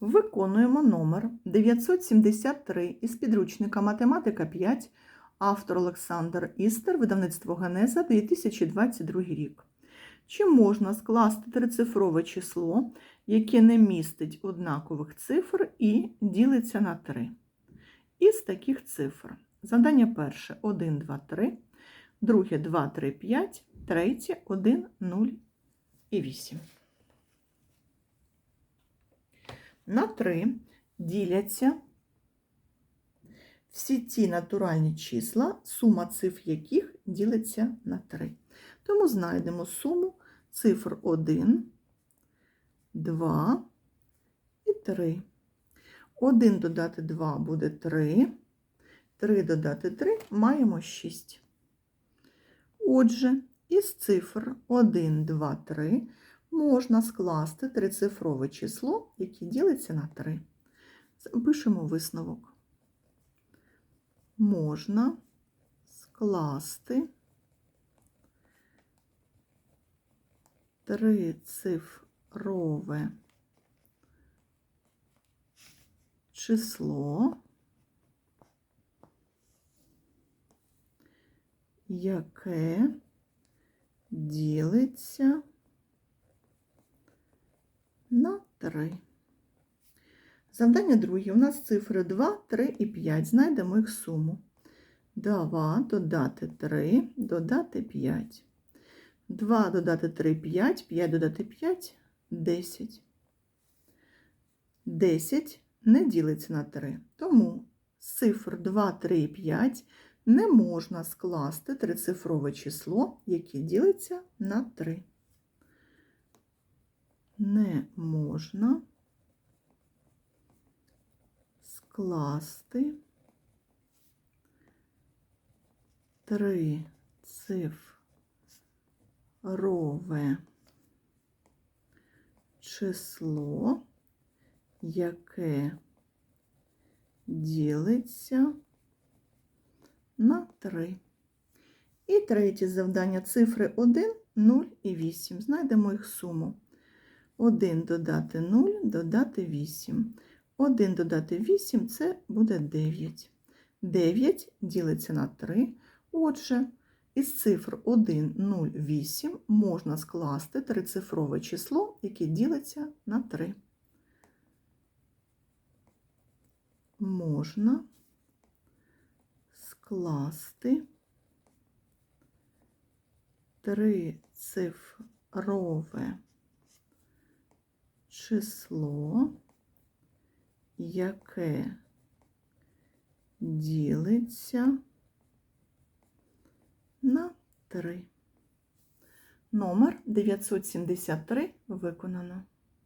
Виконуємо номер 973 із підручника Математика 5, автор Олександр Істер, видавництво Генеза, 2022 рік. Чи можна скласти трицифрове число, яке не містить однакових цифр і ділиться на 3? Із таких цифр. Завдання перше 1, 2, 3, друге 2, 3, 5, третє 1, 0 і 8. На 3 діляться всі ті натуральні числа, сума цифр яких ділиться на 3. Тому знайдемо суму цифр 1, 2 і 3. 1 додати 2 буде 3, 3 додати 3 маємо 6. Отже, із цифр 1, 2, 3 можна скласти трицифрове число, яке ділиться на 3. Пишемо висновок. Можна скласти трицифрове число, яке ділиться 3. Завдання друге. У нас цифри 2, 3 і 5. Знайдемо їх суму. 2 додати 3, додати 5. 2 додати 3, 5, 5 додати 5, 10. 10 не ділиться на 3. Тому з цифр 2, 3 і 5 не можна скласти трицифрове число, яке ділиться на 3 не можна скласти три цифрове число, яке ділиться на 3. І третє завдання цифри 1, 0 і 8. Знайдемо їх суму. 1 додати 0, додати 8. 1 додати 8 це буде 9. 9 ділиться на 3. Отже, із цифр 1, 0, 8 можна скласти трицифрове число, яке ділиться на 3. Можна скласти трицифрове число, яке ділиться на 3. Номер 973 виконано.